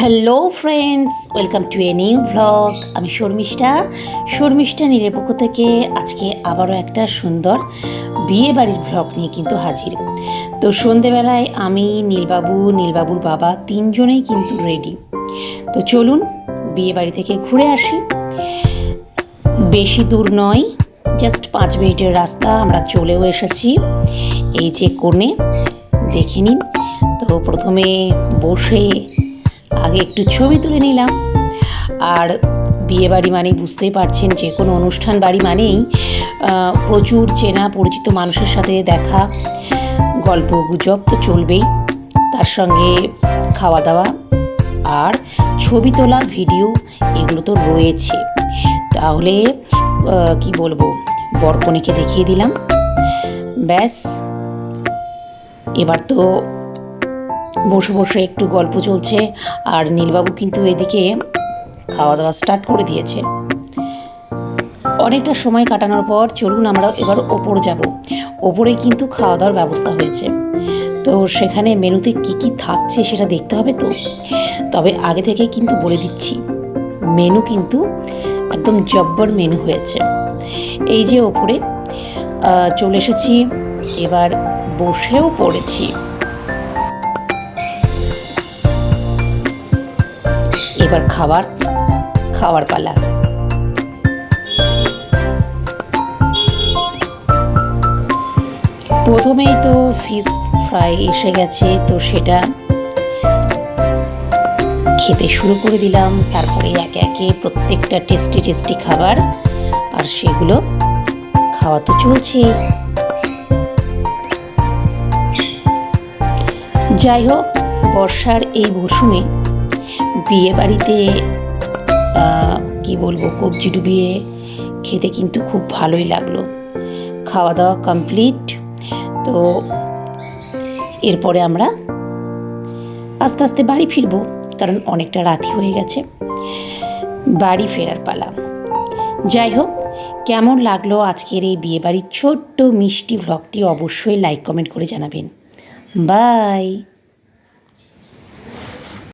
Hello friends welcome to a new vlog আমি শর্মিষ্ঠা। শর্মিষ্ঠা নীলের পক্ষ থেকে আজকে আবারও একটা সুন্দর বিয়ে বাড়ির ভ্লগ নিয়ে কিন্তু হাজির। তো সন্ধেবেলায় আমি, নীলবাবু, নীলবাবুর বাবা তিনজনেই কিন্তু রেডি তো চলুন বিয়ে বাড়ি থেকে ঘুরে আসি। বেশি দূর নয় জাস্ট পাঁচ মিনিটের রাস্তা আমরা চলেও এসেছি। এই যে কোণে, দেখে নিন। তো প্রথমে বসে আগে একটু ছবি তুলে নিলাম। আর বিয়ে বাড়ি মানেই বুঝতেই পারছেন, যে কোনো অনুষ্ঠান বাড়ি মানেই প্রচুর চেনা পরিচিত মানুষের সাথে দেখা, গল্প গুজব তো চলবেই। তার সঙ্গে খাওয়া দাওয়া আর ছবি তোলা, ভিডিও এগুলো তো রয়েছে। তাহলে কি বলব, বরকনেকে দেখিয়ে দিলাম। ব্যাস, এবার তো বসে বসে একটু গল্প চলছে, আর নীলবাবু কিন্তু এদিকে খাওয়া দাওয়া স্টার্ট করে দিয়েছে। অনেকটা সময় কাটানোর পর চলুন আমরা এবার ওপর যাব। ওপরে কিন্তু খাওয়া দাওয়ার ব্যবস্থা হয়েছে। তো সেখানে মেনুতে কি কি থাকছে সেটা দেখতে হবে তো? তবে আগে থেকে কিন্তু বলে দিচ্ছি, মেনু কিন্তু একদম জব্বর মেনু হয়েছে। এই যে ওপরে চলে এসেছি, এবার বসেও পড়েছি। এবার খাবার, খাওয়ার পালা। প্রথমেই তো ফিশ ফ্রাই এসে গেছে, তো সেটা খেতে শুরু করে দিলাম। তারপরে একে একে প্রত্যেকটা টেস্টি টেস্টি খাবার, আর সেগুলো খাওয়া তো চলছেই যাই হোক, বর্ষার এই মরশুমে বিয়ে বাড়িতে কি বলব, কবজি ডুবিয়ে খেতে কিন্তু খুব ভালোই লাগল। খাওয়া দাওয়া কমপ্লিট তো এরপরে আমরা আস্তে আস্তে বাড়ি ফিরবো, কারণ অনেকটা রাতি হয়ে গেছে। বাড়ি ফেরার পালা। যাই হোক, কেমন লাগল আজকের এই বিয়েবাড়ির ছোট্ট মিষ্টি ভ্লগটি অবশ্যই লাইক কমেন্ট করে জানাবেন। বাই